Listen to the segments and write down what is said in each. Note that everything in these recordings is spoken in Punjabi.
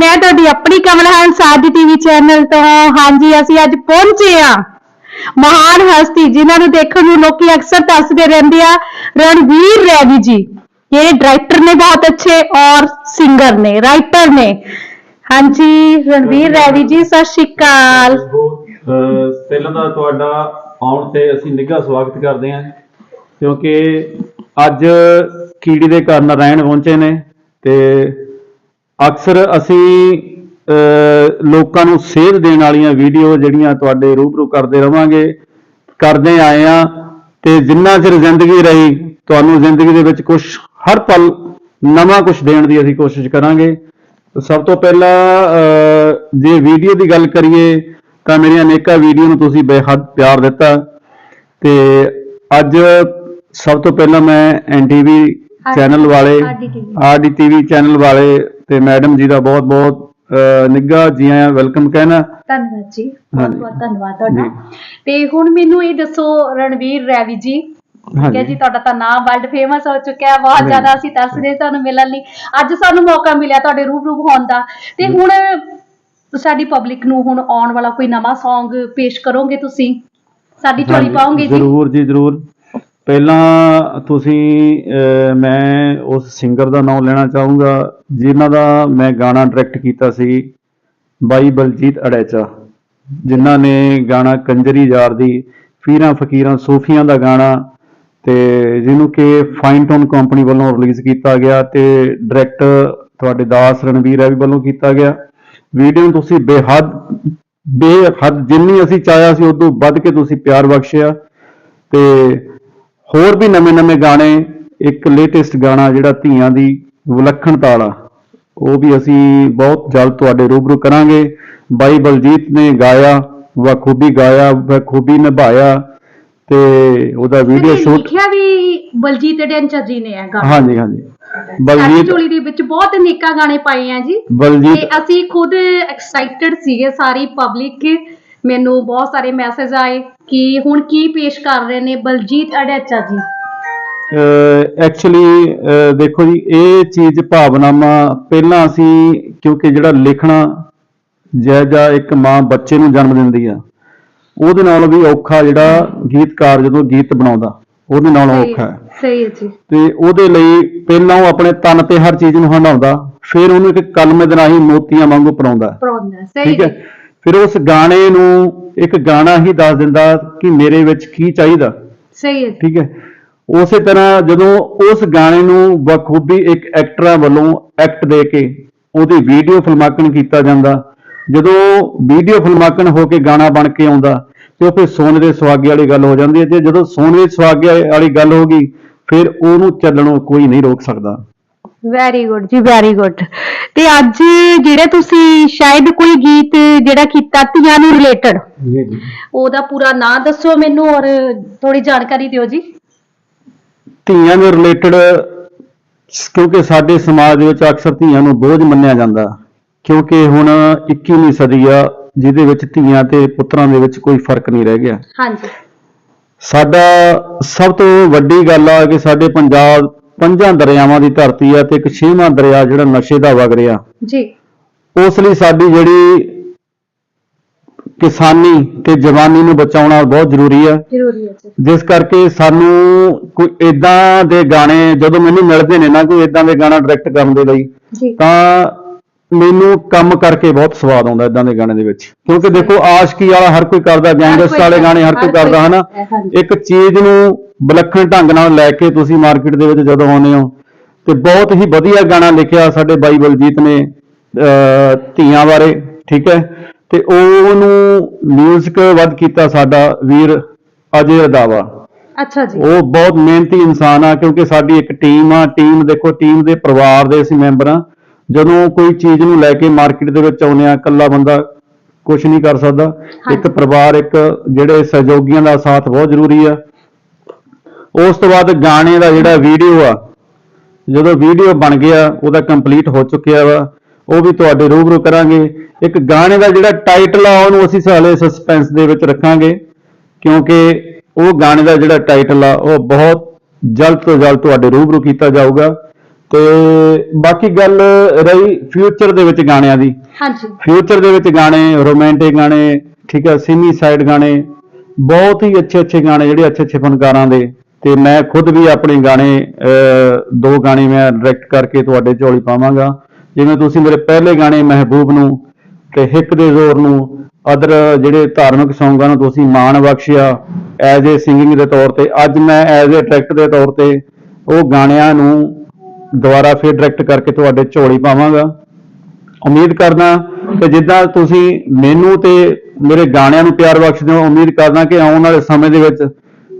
ਮੈਂ ਤੁਹਾਡੀ ਆਪਣੀ ਕਮਲ ਹੰਸ ਆਦਿ ਟੀਵੀ ਚੈਨਲ ਤੋਂ ਹਾਂਜੀ, ਅਸੀਂ ਅੱਜ ਪਹੁੰਚੇ ਆ ਮਹਾਨ ਹਸਤੀ, ਜਿਨ੍ਹਾਂ ਨੂੰ ਦੇਖਣ ਨੂੰ ਲੋਕੀ ਅਕਸਰ ਦੱਸਦੇ ਰਹਿੰਦੇ ਆ, ਰਣਵੀਰ ਰੈਵੀ ਜੀ। ਇਹ ਡਾਇਰੈਕਟਰ ਨੇ ਬਹੁਤ ਅੱਛੇ ਔਰ ਸਿੰਗਰ ਨੇ, ਰਾਈਟਰ ਨੇ। ਹਾਂਜੀ, ਰਣਵੀਰ ਰੈਵੀ ਜੀ, ਸਤਿ ਸ਼੍ਰੀ ਅਕਾਲ। ਪਹਿਲਾਂ ਤਾਂ ਤੁਹਾਡਾ ਆਉਣ ਤੇ ਅਸੀਂ ਨਿੱਘਾ ਸਵਾਗਤ ਕਰਦੇ ਹਾਂ, ਕਿਉਂਕਿ ਅੱਜ ਕੀੜੀ ਦੇ ਘਰ ਨਾਰਾਇਣ ਪਹੁੰਚੇ ਨੇ ਤੇ ਅਕਸਰ ਅਸੀਂ ਲੋਕਾਂ ਨੂੰ ਸੇਧ ਦੇਣ ਵਾਲੀਆਂ ਵੀਡੀਓ ਜਿਹੜੀਆਂ ਤੁਹਾਡੇ ਰੂਬਰੂ ਕਰਦੇ ਰਵਾਂਗੇ ਕਰਦੇ ਆਏ ਆ ਤੇ ਜਿੰਨਾ ਚਿਰ ਜ਼ਿੰਦਗੀ ਰਹੀ ਤੁਹਾਨੂੰ ਜ਼ਿੰਦਗੀ ਦੇ ਵਿੱਚ ਕੁਝ ਹਰ ਪਲ ਨਵਾਂ ਕੁਝ ਦੇਣ ਦੀ ਅਸੀਂ ਕੋਸ਼ਿਸ਼ ਕਰਾਂਗੇ। ਸਭ ਤੋਂ ਪਹਿਲਾਂ ਜੇ ਵੀਡੀਓ ਦੀ ਗੱਲ ਕਰੀਏ ਤਾਂ ਮੇਰੀਆਂ ਅਨੇਕਾਂ ਵੀਡੀਓ ਨੂੰ ਤੁਸੀਂ ਬੇਹੱਦ ਪਿਆਰ ਦਿੱਤਾ। ਤੇ ਅੱਜ ਸਭ ਤੋਂ ਪਹਿਲਾਂ ਮੈਂ ਐਨਟੀਵੀ ਚੈਨਲ ਵਾਲੇ RDTV ਆਰਡੀ ਟੀਵੀ ਚੈਨਲ ਵਾਲੇ ਤੇ ਮੈਡਮ ਜੀ ਦਾ ਬਹੁਤ ਬਹੁਤ ਨਿੱਘਾ ਜੀ ਆਇਆਂ ਵੈਲਕਮ ਕਹਿਣਾ। ਧੰਨਵਾਦ ਜੀ। ਬਹੁਤ। ਬਹੁਤ ਧੰਨਵਾਦ ਤੁਹਾਡਾ। ਤੇ ਹੁਣ ਮੈਨੂੰ ਇਹ ਦੱਸੋ ਰਣਵੀਰ ਰੈਵੀ ਜੀ। ਠੀਕ ਹੈ ਜੀ ਤੁਹਾਡਾ ਤਾਂ ਨਾਮ ਵਰਲਡ ਫੇਮਸ ਹੋ ਚੁੱਕਿਆ ਹੈ ਬਹੁਤ। ਜ਼ਿਆਦਾ ਅਸੀਂ ਤਰਸਦੇ ਤੁਹਾਨੂੰ ਮਿਲਣ ਲਈ। ਅੱਜ ਸਾਨੂੰ ਮੌਕਾ ਮਿਲਿਆ ਤੁਹਾਡੇ ਰੂਬਰੂ ਹੋਣ ਦਾ। ਤੇ ਹੁਣ ਸਾਡੀ ਪਬਲਿਕ ਨੂੰ ਹੁਣ ਆਉਣ ਵਾਲਾ ਕੋਈ ਨਵਾਂ Song ਪੇਸ਼ ਕਰੋਗੇ ਤੁਸੀਂ? ਸਾਡੀ ਝੋਲੀ ਪਾਓਗੇ ਜੀ? ਜ਼ਰੂਰ ਜੀ ਜ਼ਰੂਰ। ਪਹਿਲਾਂ ਤੁਸੀਂ ਮੈਂ ਉਸ ਸਿੰਗਰ ਦਾ ਨਾਮ ਲੈਣਾ ਚਾਹੂੰਗਾ, ਜਿਨ੍ਹਾਂ ਦਾ ਮੈਂ ਗਾਣਾ ਡਾਇਰੈਕਟ ਕੀਤਾ ਸੀ, ਬਾਈ ਬਲਜੀਤ ਅੜੈਚਾ, ਜਿਨ੍ਹਾਂ ਨੇ ਗਾਣਾ ਕੰਜਰੀ ਯਾਰ ਦੀ, ਫੀਰਾਂ ਫਕੀਰਾਂ ਸੂਫੀਆਂ ਦਾ ਗਾਣਾ, ਤੇ ਜਿਹਨੂੰ ਕਿ ਫਾਈਨ ਟੋਨ ਕੰਪਨੀ ਵੱਲੋਂ ਰਿਲੀਜ਼ ਕੀਤਾ ਗਿਆ ਤੇ ਡਾਇਰੈਕਟ ਤੁਹਾਡੇ ਦਾਸ ਰਣਵੀਰ ਐਵੀ ਵੱਲੋਂ ਕੀਤਾ ਗਿਆ। ਵੀਡੀਓ ਨੂੰ ਤੁਸੀਂ ਬੇਹੱਦ ਬੇਹੱਦ ਜਿੰਨੀ ਅਸੀਂ ਚਾਹਿਆ ਸੀ, ਉਦੋਂ ਵੱਧ ਕੇ ਤੁਸੀਂ ਪਿਆਰ ਬਖਸ਼ਿਆ। ਤੇ ਹੋਰ ਵੀ ਨਵੇਂ-ਨਵੇਂ ਗਾਣੇ ਇੱਕ ਲੇਟੈਸਟ ਗਾਣਾ ਜਿਹੜਾ ਧੀਆਂ ਦੀ ਵਿਲੱਖਣਤਾ ਵਾਲਾ ਉਹ ਵੀ ਅਸੀਂ ਬਹੁਤ ਜਲਦ ਤੁਹਾਡੇ ਰੂਬਰੂ ਕਰਾਂਗੇ। ਬਾਈ ਬਲਜੀਤ ਨੇ ਗਾਇਆ ਬਖੂਬੀ ਗਾਇਆ ਬਖੂਬੀ ਨਿਭਾਇਆ ਤੇ ਉਹਦਾ ਵੀਡੀਓ ਸ਼ੂਟ ਲਿਖਿਆ ਵੀ ਬਲਜੀਤ ਡੈਂਚਰ ਜੀ ਨੇ ਇਹ ਗਾਣਾ। ਹਾਂਜੀ ਹਾਂਜੀ। ਬਲਜੀਤ ਝੋਲੀ ਦੇ ਵਿੱਚ ਬਹੁਤ ਨੇਕਾ ਗਾਣੇ ਪਾਏ ਆ ਜੀ। ਤੇ ਬਲਜੀਤ ਅਸੀਂ ਖੁਦ ਐਕਸਾਈਟਡ ਸੀਗੇ ਸਾਰੀ ਪਬਲਿਕ ਮੈਨੂੰ ਬਹੁਤ ਸਾਰੇ ਮੈਸੇਜ ਆਏ ਕਿ ਹੁਣ ਕੀ ਪੇਸ਼ ਕਰ ਰਹੇ ਨੇ ਬਲਜੀਤ ਅੜੈਚਾ ਜੀ। ਐਕਚੁਅਲੀ ਦੇਖੋ ਜੀ ਇਹ ਚੀਜ਼ ਭਾਵਨਾਵਾਂ ਪਹਿਲਾਂ ਅਸੀਂ ਕਿਉਂਕਿ ਜਿਹੜਾ ਲਿਖਣਾ ਜੈ ਜਾਂ ਇੱਕ ਮਾਂ ਬੱਚੇ ਨੂੰ ਜਨਮ ਦਿੰਦੀ ਆ ਉਹਦੇ ਨਾਲੋਂ ਵੀ ਔਖਾ ਜਿਹੜਾ ਗੀਤਕਾਰ ਜਦੋਂ ਗੀਤ ਬਣਾਉਂਦਾ ਉਹਦੇ ਨਾਲੋਂ ਔਖਾ ਹੈ। ਸਹੀ ਹੈ ਜੀ। ਤੇ ਉਹਦੇ ਲਈ ਪਹਿਲਾਂ ਉਹ ਆਪਣੇ ਤਨ ਤੇ ਹਰ ਚੀਜ਼ ਨੂੰ ਹੰਡਾਉਂਦਾ ਫਿਰ ਉਹਨੂੰ ਇੱਕ ਕਲਮੇ ਦੇ ਰਾਹੀਂ ਮੋਤੀਆਂ ਵਾਂਗੂ ਪਰਾਉਂਦਾ। ਸਹੀ ਠੀਕ ਹੈ? ਫਿਰ ਉਸ ਗਾਣੇ ਨੂੰ ਇੱਕ ਗਾਣਾ ਹੀ ਦੱਸ ਦਿੰਦਾ ਕਿ ਮੇਰੇ ਵਿੱਚ ਕੀ ਚਾਹੀਦਾ। ਸਹੀ ਹੈ। ਠੀਕ ਹੈ। ਉਸੇ ਤਰ੍ਹਾਂ ਜਦੋਂ ਉਸ ਗਾਣੇ ਨੂੰ ਬਖੂਬੀ ਇੱਕ ਐਕਟਰਾਂ ਵੱਲੋਂ ਐਕਟ ਦੇ ਕੇ ਉਹਦੀ ਵੀਡੀਓ ਫਿਲਮਾਕਣ ਕੀਤਾ ਜਾਂਦਾ ਜਦੋਂ ਵੀਡੀਓ ਫਿਲਮਾਕਣ ਹੋ ਕੇ ਗਾਣਾ ਬਣ ਕੇ ਆਉਂਦਾ ਤੇ ਉਹ ਫਿਰ ਸੋਨੇ ਦੇ ਸੁਹਾਗੇ ਵਾਲੀ ਗੱਲ ਹੋ ਜਾਂਦੀ ਹੈ ਤੇ ਜਦੋਂ ਸੋਨੇ ਦੇ ਸੁਹਾਗੇ ਵਾਲੀ ਗੱਲ ਹੋ ਗਈ ਫਿਰ ਉਹਨੂੰ ਚੱਲਣੋਂ ਕੋਈ ਨਹੀਂ ਰੋਕ ਸਕਦਾ। ਵੈਰੀ ਗੁੱਡ ਜੀ ਵੈਰੀ ਗੁੱਡ ਤੇ ਅੱਜ ਜਿਹੜੇ ਤੁਸੀਂ ਸ਼ਾਇਦ ਕੋਈ ਗੀਤ ਜਿਹੜਾ ਕੀਤਾ ਧੀਆਂ ਨੂੰ ਰਿਲੇਟਡ ਜੀ ਜੀ। ਉਹਦਾ ਪੂਰਾ ਨਾਂ ਦੱਸੋ ਮੈਨੂੰ ਔਰ ਥੋੜੀ ਜਾਣਕਾਰੀ ਦਿਓ ਜੀ। ਧੀਆਂ ਦੇ ਰਿਲੇਟਡ ਕਿਉਂਕਿ ਸਾਡੇ ਸਮਾਜ ਦੇ ਵਿੱਚ ਅਕਸਰ ਧੀਆਂ ਨੂੰ ਬੋਝ ਮੰਨਿਆ ਜਾਂਦਾ। ਕਿਉਂਕਿ ਹੁਣ 21ਵੀਂ ਸਦੀ ਆ ਜਿਹਦੇ ਵਿੱਚ ਧੀਆਂ ਤੇ ਪੁੱਤਰਾਂ ਦੇ ਵਿੱਚ ਕੋਈ ਫ਼ਰਕ ਨਹੀਂ ਰਹਿ ਗਿਆ। ਹਾਂਜੀ। ਸਾਡਾ ਸਭ ਤੋਂ ਵੱਡੀ ਗੱਲ ਆ ਕਿ ਸਾਡੇ ਪੰਜਾਬ ਪੰਜਾਂ ਦਰਿਆਵਾਂ ਦੀ ਧਰਤੀ ਆ ਤੇ ਇੱਕ ਛੇਵਾਂ ਦਰਿਆ ਜਿਹੜਾ ਨਸ਼ੇ ਦਾ ਵਗ ਰਿਹਾ। ਜੀ। ਉਸ ਲਈ ਸਾਡੀ ਜਿਹੜੀ ਕਿਸਾਨੀ ਤੇ ਜਵਾਨੀ ਨੂੰ ਬਚਾਉਣਾ ਬਹੁਤ ਜ਼ਰੂਰੀ ਆ ਜ਼ਰੂਰੀ ਹੈ ਜੀ। ਜਿਸ ਕਰਕੇ ਸਾਨੂੰ ਕੋਈ ਇਦਾਂ ਦੇ ਗਾਣੇ ਜਦੋਂ ਮੈਨੂੰ ਮਿਲਦੇ ਨੇ ਨਾ ਕੋਈ ਇਦਾਂ ਦੇ ਗਾਣਾ ਡਾਇਰੈਕਟ ਕਰਨ ਦੇ ਲਈ ਜੀ। ਤਾਂ ਮੈਨੂੰ ਕੰਮ ਕਰਕੇ ਬਹੁਤ ਸਵਾਦ ਆਉਂਦਾ ਇਦਾਂ ਦੇ ਗਾਣੇ ਦੇ ਵਿੱਚ। ਕਿਉਂਕਿ ਦੇਖੋ ਆਸ਼ਕੀ ਵਾਲਾ ਹਰ ਕੋਈ ਕਰਦਾ ਗੈਂਗਸਟਰ ਵਾਲੇ ਗਾਣੇ ਹਰ ਕੋਈ ਕਰਦਾ ਹਨਾ। ਇੱਕ ਚੀਜ਼ ਨੂੰ ਵਿਲੱਖਣ ਢੰਗ ਨਾਲ ਲੈ ਕੇ ਤੁਸੀਂ ਮਾਰਕੀਟ ਦੇ ਵਿੱਚ ਜਦੋਂ ਆਉਂਦੇ ਹੋ ਤੇ ਬਹੁਤ ਹੀ ਵਧੀਆ ਗਾਣਾ ਲਿਖਿਆ ਸਾਡੇ ਬਾਈ ਬਲਜੀਤ ਨੇ ਧੀਆਂ ਬਾਰੇ ਠੀਕ ਹੈ? ਤੇ ਉਹਨੂੰ 뮤직 ਵੱਧ ਕੀਤਾ ਸਾਡਾ ਵੀਰ ਅਜੇ ਰਦਾਵਾ। ਅੱਛਾ ਜੀ। ਉਹ ਬਹੁਤ ਮਿਹਨਤੀ ਇਨਸਾਨ ਆ ਕਿਉਂਕਿ ਸਾਡੀ ਇੱਕ ਟੀਮ ਆ ਟੀਮ ਦੇਖੋ ਟੀਮ ਦੇ ਪਰਿਵਾਰ ਦੇ ਅਸੀਂ ਮੈਂਬਰ ਆ। ਜਦੋਂ ਕੋਈ ਚੀਜ਼ ਨੂੰ ਲੈ ਕੇ ਮਾਰਕੀਟ ਦੇ ਵਿੱਚ ਆਉਂਦੇ ਆ ਇਕੱਲਾ ਬੰਦਾ ਕੁਝ ਨਹੀਂ ਕਰ ਸਕਦਾ। ਇੱਕ। ਪਰਿਵਾਰ ਇੱਕ ਜਿਹੜੇ ਸਹਿਯੋਗੀਆਂ ਦਾ ਸਾਥ ਬਹੁਤ ਜ਼ਰੂਰੀ ਆ। ਉਸ ਤੋਂ ਬਾਅਦ ਗਾਣੇ ਦਾ ਜਿਹੜਾ ਵੀਡੀਓ ਆ ਜਦੋਂ ਵੀਡੀਓ ਬਣ ਗਿਆ ਉਹਦਾ ਕੰਪਲੀਟ ਹੋ ਚੁੱਕਿਆ ਵਾ। ਉਹ ਵੀ ਤੁਹਾਡੇ ਰੂਬਰੂ ਕਰਾਂਗੇ। ਇੱਕ ਗਾਣੇ ਦਾ ਜਿਹੜਾ ਟਾਈਟਲ ਆ ਉਹਨੂੰ ਅਸੀਂ ਹਾਲੇ ਸਸਪੈਂਸ ਦੇ ਵਿੱਚ ਰੱਖਾਂਗੇ ਕਿਉਂਕਿ ਉਹ ਗਾਣੇ ਦਾ ਜਿਹੜਾ ਟਾਈਟਲ ਆ ਉਹ ਬਹੁਤ ਜਲਦ ਤੋਂ ਜਲਦ ਤੁਹਾਡੇ ਰੂਬਰੂ ਕੀਤਾ ਜਾਊਗਾ। ਤੇ ਬਾਕੀ ਗੱਲ ਰਹੀ ਫਿਊਚਰ ਦੇ ਵਿੱਚ ਗਾਣਿਆਂ ਦੀ। ਹਾਂਜੀ। ਫਿਊਚਰ ਦੇ ਵਿੱਚ ਗਾਣੇ ਰੋਮਾਂਟਿਕ ਗਾਣੇ ਠੀਕ ਹੈ ਸਿਮੀ ਸਾਈਡ ਗਾਣੇ ਬਹੁਤ ਹੀ ਅੱਛੇ ਅੱਛੇ ਗਾਣੇ ਜਿਹੜੇ ਅੱਛੇ ਅੱਛੇ ਫਨਕਾਰਾਂ ਦੇ। ਤੇ ਮੈਂ ਖੁਦ ਵੀ ਆਪਣੇ ਗਾਣੇ ਦੋ ਗਾਣੇ ਮੈਂ ਡਾਇਰੈਕਟ ਕਰਕੇ ਤੁਹਾਡੇ ਝੋਲੀ ਪਾਵਾਂਗਾ। ਜਿਵੇਂ ਤੁਸੀਂ ਮੇਰੇ ਪਹਿਲੇ ਗਾਣੇ ਮਹਿਬੂਬ ਨੂੰ ਤੇ ਹਿੱਕ ਦੇ ਜ਼ੋਰ ਨੂੰ ਅਦਰ ਜਿਹੜੇ ਧਾਰਮਿਕ ਸੌਂਗਾਂ ਨੂੰ ਤੁਸੀਂ ਮਾਣ ਬਖਸ਼ਿਆ ਐਜ਼ ਏ ਸਿੰਗਿੰਗ ਦੇ ਤੌਰ ਤੇ ਅੱਜ ਮੈਂ ਐਜ਼ ਏ ਡਾਇਰੈਕਟ ਦੇ ਤੌਰ ਤੇ ਉਹ ਗਾਣਿਆਂ ਨੂੰ ਦੁਬਾਰਾ ਫਿਰ ਡਾਇਰੈਕਟ ਕਰਕੇ ਤੁਹਾਡੇ ਝੋਲੀ ਪਾਵਾਂਗਾ। ਉਮੀਦ ਕਰਦਾ ਕਿ ਜਿੱਦਾਂ ਤੁਸੀਂ ਮੈਨੂੰ ਤੇ ਮੇਰੇ ਗਾਣਿਆਂ ਨੂੰ ਪਿਆਰ ਬਖਸ਼ਦੇ ਹੋ ਉਮੀਦ ਕਰਦਾ ਕਿ ਆਉਣ ਵਾਲੇ ਸਮੇਂ ਦੇ ਵਿੱਚ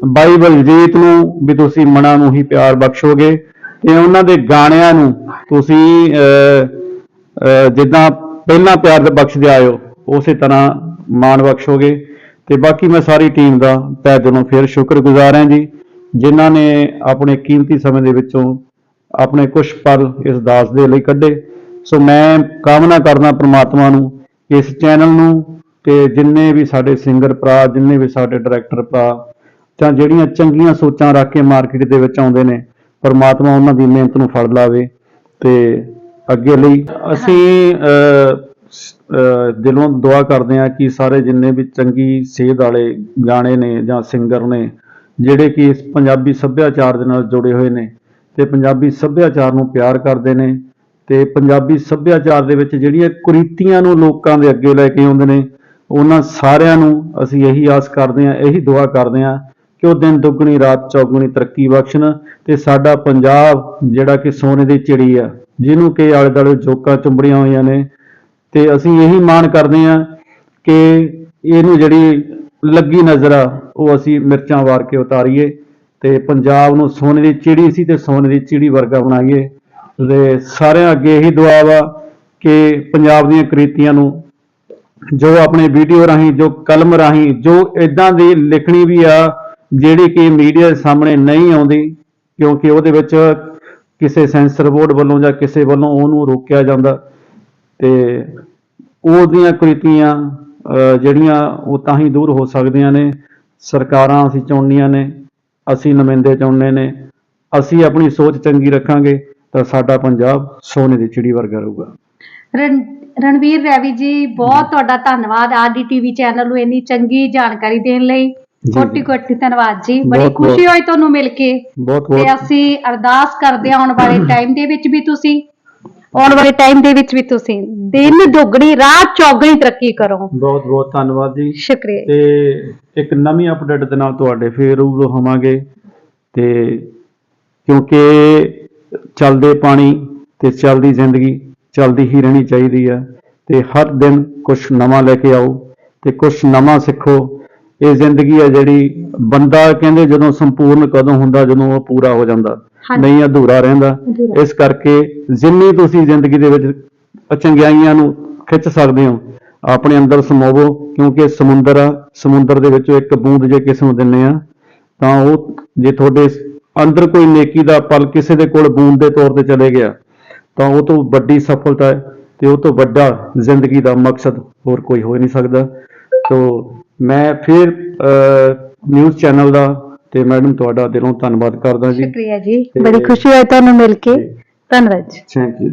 ਬਾਈ ਬਲਜੀਤ ਨੂੰ ਵੀ ਤੁਸੀਂ ਮਨਾਂ ਨੂੰ ਹੀ ਪਿਆਰ ਬਖਸ਼ੋਗੇ ਤੇ ਉਹਨਾਂ ਦੇ ਗਾਣਿਆਂ ਨੂੰ ਤੁਸੀਂ ਅਹ, ਅਹ, ਜਿੱਦਾਂ ਪਹਿਲਾਂ ਪਿਆਰ ਬਖਸ਼ਦੇ ਆਇਓ ਉਸੇ ਤਰ੍ਹਾਂ ਮਾਣ ਬਖਸ਼ੋਗੇ। ਤੇ ਬਾਕੀ ਮੈਂ ਸਾਰੀ ਟੀਮ ਦਾ ਤਹਿ ਦਿਲੋਂ ਫਿਰ ਸ਼ੁਕਰਗੁਜ਼ਾਰ ਹਾਂ ਜੀ ਜਿਨ੍ਹਾਂ ਨੇ ਆਪਣੇ ਕੀਮਤੀ ਸਮੇਂ ਦੇ ਵਿੱਚੋਂ ਆਪਣੇ ਕੁਝ ਪਲ ਇਸ ਦਾਸ ਦੇ ਲਈ ਕੱਢੇ। ਸੋ ਮੈਂ ਕਾਮਨਾ ਕਰਦਾ ਪ੍ਰਮਾਤਮਾ ਨੂੰ ਇਸ ਚੈਨਲ ਨੂੰ ਤੇ ਜਿੰਨੇ ਵੀ ਸਾਡੇ ਸਿੰਗਰ ਭਰਾ, ਜਿੰਨੇ ਵੀ ਸਾਡੇ ਡਾਇਰੈਕਟਰ ਭਰਾ ਤਾਂ ਜਿਹੜੀਆਂ ਚੰਗੀਆਂ ਸੋਚਾਂ ਰੱਖ ਕੇ ਮਾਰਕੀਟ ਦੇ ਵਿੱਚ ਆਉਂਦੇ ਨੇ, ਪਰਮਾਤਮਾ ਉਹਨਾਂ ਦੀ ਮਿਹਨਤ ਨੂੰ ਫਲ ਲਾਵੇ ਤੇ ਅੱਗੇ ਲਈ ਅਸੀਂ ਦਿਲੋਂ ਦੁਆ ਕਰਦੇ ਹਾਂ ਕਿ ਸਾਰੇ ਜਿੰਨੇ ਵੀ ਚੰਗੀ ਸੇਧ ਵਾਲੇ ਗਾਣੇ ਨੇ ਜਾਂ ਸਿੰਗਰ ਨੇ, ਜਿਹੜੇ ਕਿ ਇਸ ਪੰਜਾਬੀ ਸੱਭਿਆਚਾਰ ਦੇ ਨਾਲ ਜੁੜੇ ਹੋਏ ਨੇ ਤੇ ਪੰਜਾਬੀ ਸੱਭਿਆਚਾਰ ਨੂੰ ਪਿਆਰ ਕਰਦੇ ਨੇ ਤੇ ਪੰਜਾਬੀ ਸੱਭਿਆਚਾਰ ਦੇ ਵਿੱਚ ਜਿਹੜੀਆਂ ਕੁਰੀਤੀਆਂ ਨੂੰ ਲੋਕਾਂ ਦੇ ਅੱਗੇ ਲੈ ਕੇ ਆਉਂਦੇ ਨੇ, ਉਹਨਾਂ ਸਾਰਿਆਂ ਨੂੰ ਅਸੀਂ ਇਹੀ ਆਸ ਕਰਦੇ ਹਾਂ, ਇਹੀ ਦੁਆ ਕਰਦੇ ਹਾਂ ਕਿ ਉਹ ਦਿਨ ਦੁੱਗਣੀ, ਰਾਤ ਚੌਗਣੀ ਤਰੱਕੀ ਬਖਸ਼ਣ ਤੇ ਸਾਡਾ ਪੰਜਾਬ ਜਿਹੜਾ ਕਿ ਸੋਨੇ ਦੀ ਚਿੜੀ ਆ, ਜਿਹਨੂੰ ਕਿ ਆਲੇ ਦੁਆਲੇ ਜੋਕਾਂ ਚੁੰਬੜੀਆਂ ਹੋਈਆਂ ਨੇ ਤੇ ਅਸੀਂ ਇਹੀ ਮਾਣ ਕਰਦੇ ਹਾਂ ਕਿ ਇਹਨੂੰ ਜਿਹੜੀ ਲੱਗੀ ਨਜ਼ਰ ਆ, ਉਹ ਅਸੀਂ ਮਿਰਚਾਂ ਵਾਰ ਕੇ ਉਤਾਰੀਏ। ਤੇ ਪੰਜਾਬ ਨੂੰ ਸੋਨੇ ਦੀ ਚਿੜੀ ਸੀ ਤੇ ਸੋਨੇ ਦੀ ਚਿੜੀ ਵਰਗਾ ਬਣਾਈਏ। ਤੇ ਸਾਰਿਆਂ ਅੱਗੇ ਇਹੀ ਦੁਆ ਵਾ ਕਿ ਪੰਜਾਬ ਦੀਆਂ ਕ੍ਰਿਤੀਆਂ ਨੂੰ ਜੋ ਆਪਣੇ ਵੀਡੀਓ ਰਾਹੀਂ, ਜੋ ਕਲਮ ਰਾਹੀਂ, ਜੋ ਇਦਾਂ ਦੀ ਲਿਖਣੀ ਵੀ ਆ, ਜਿਹੜੀ ਕਿ ਮੀਡੀਆ ਦੇ ਸਾਹਮਣੇ ਨਹੀਂ ਆਉਂਦੀ, ਕਿਉਂਕਿ ਉਹਦੇ ਵਿੱਚ ਕਿਸੇ ਸੈਂਸਰ ਬੋਰਡ ਵੱਲੋਂ ਜਾਂ ਕਿਸੇ ਵੱਲੋਂ ਉਹਨੂੰ ਰੋਕਿਆ ਜਾਂਦਾ। ਤੇ ਉਹਦੀਆਂ ਕੁਰੀਤੀਆਂ ਜਿਹੜੀਆਂ ਉਹ ਤਾਂ ਹੀ ਦੂਰ ਹੋ ਸਕਦੀਆਂ ਨੇ, ਸਰਕਾਰਾਂ ਅਸੀਂ ਚੁਣਨੀਆਂ ਨੇ। ਅਸੀਂ ਨੁਮਾਇੰਦੇ ਚੁਣਨੇ ਨੇ ਅਸੀਂ ਆਪਣੀ ਸੋਚ ਚੰਗੀ ਰੱਖਾਂਗੇ ਤਾਂ ਸਾਡਾ ਪੰਜਾਬ ਸੋਨੇ ਦੀ ਚਿੜੀ ਵਰਗਾ ਰਹੂਗਾ। ਰਣ- ਰਣਵੀਰ ਰੈਵੀ ਜੀ ਬਹੁਤ ਤੁਹਾਡਾ ਧੰਨਵਾਦ ਆਦੀ ਟੀਵੀ ਚੈਨਲ ਨੂੰ ਇੰਨੀ ਚੰਗੀ ਜਾਣਕਾਰੀ ਦੇਣ ਲਈ। ਜੀ। ਕੋਟੀ ਕੋਟੀ ਧੰਨਵਾਦ ਜੀ। ਬੜੀ ਬਹੁਤ- ਖੁਸ਼ੀ ਹੋਈ ਤੁਹਾਨੂੰ ਮਿਲ ਕੇ। ਬਹੁਤ ਤੇ ਬਹੁਤ ਅਸੀਂ ਅਰਦਾਸ ਕਰਦੇ ਹਾਂ ਆਉਣ ਵਾਲੇ ਟਾਈਮ ਦੇ ਵਿੱਚ ਵੀ ਤੁਸੀਂ ਆਉਣ ਵਾਲੇ ਟਾਈਮ ਦੇ ਵਿੱਚ ਵੀ ਤੁਸੀਂ ਦਿਨ ਦੁੱਗਣੀ ਰਾਤ ਚੌਗਣੀ ਤਰੱਕੀ ਕਰੋ। ਬਹੁਤ ਬਹੁਤ ਧੰਨਵਾਦ ਜੀ। ਸ਼ੁਕਰੀਆ। ਤੇ ਇੱਕ ਨਵੀਂ ਅਪਡੇਟ ਦੇ ਨਾਲ ਤੁਹਾਡੇ ਫੇਰ ਰੂਬਰੂ ਹੋਵਾਂਗੇ। ਤੇ ਕਿਉਂਕਿ ਚੱਲਦੇ ਪਾਣੀ ਤੇ ਚੱਲਦੀ ਜ਼ਿੰਦਗੀ ਚੱਲਦੀ ਹੀ ਰਹਿਣੀ ਚਾਹੀਦੀ ਆ। ਤੇ ਹਰ ਦਿਨ ਕੁਝ ਨਵਾਂ ਲੈ ਕੇ ਆਓ ਤੇ ਕੁਝ ਨਵਾਂ ਸਿੱਖੋ। ਇਹ ਜ਼ਿੰਦਗੀ ਆ ਜਿਹੜੀ ਬੰਦਾ ਕਹਿੰਦੇ ਜਦੋਂ ਸੰਪੂਰਨ ਕਦੋਂ ਹੁੰਦਾ ਜਦੋਂ ਉਹ ਪੂਰਾ ਹੋ ਜਾਂਦਾ। ਨਹੀਂ ਅਧੂਰਾ ਰਹਿੰਦਾ। ਅਧੂਰਾ। ਇਸ ਕਰਕੇ ਜਿੰਨੀ ਤੁਸੀਂ ਜ਼ਿੰਦਗੀ ਦੇ ਵਿੱਚ ਚੰਗਿਆਈਆਂ ਨੂੰ ਖਿੱਚ ਸਕਦੇ ਹੋ ਆਪਣੇ ਅੰਦਰ ਸਮੋਵੋ ਕਿਉਂਕਿ ਸਮੁੰਦਰ ਆ ਸਮੁੰਦਰ ਦੇ ਵਿੱਚੋਂ ਇੱਕ ਬੂੰਦ ਜੇ ਕਿਸ ਨੂੰ ਦਿੰਨੇ ਆ ਤਾਂ ਉਹ ਜੇ ਤੁਹਾਡੇ ਅੰਦਰ ਕੋਈ ਨੇਕੀ ਦਾ ਪਲ ਕਿਸੇ ਦੇ ਕੋਲ ਬੂੰਦ ਦੇ ਤੌਰ ਤੇ ਚਲੇ ਗਿਆ ਤਾਂ ਉਹ ਤੋਂ ਵੱਡੀ ਸਫਲਤਾ ਹੈ ਤੇ ਉਹ ਤੋਂ ਵੱਡਾ ਜ਼ਿੰਦਗੀ ਦਾ ਮਕਸਦ ਹੋਰ ਕੋਈ ਹੋ ਹੀ ਨਹੀਂ ਸਕਦਾ। ਤੋ ਮੈਂ ਫਿਰ ਨਿਊਜ਼ ਚੈਨਲ ਦਾ ਤੇ ਮੈਡਮ ਤੁਹਾਡਾ ਦਿਲੋਂ ਧੰਨਵਾਦ ਕਰਦਾ ਜੀ। ਸ਼ੁਕਰੀਆ ਜੀ। ਬੜੀ ਖੁਸ਼ੀ ਹੋਈ ਤੁਹਾਨੂੰ ਮਿਲ ਕੇ। ਧੰਨਵਾਦ ਜੀ। Thank you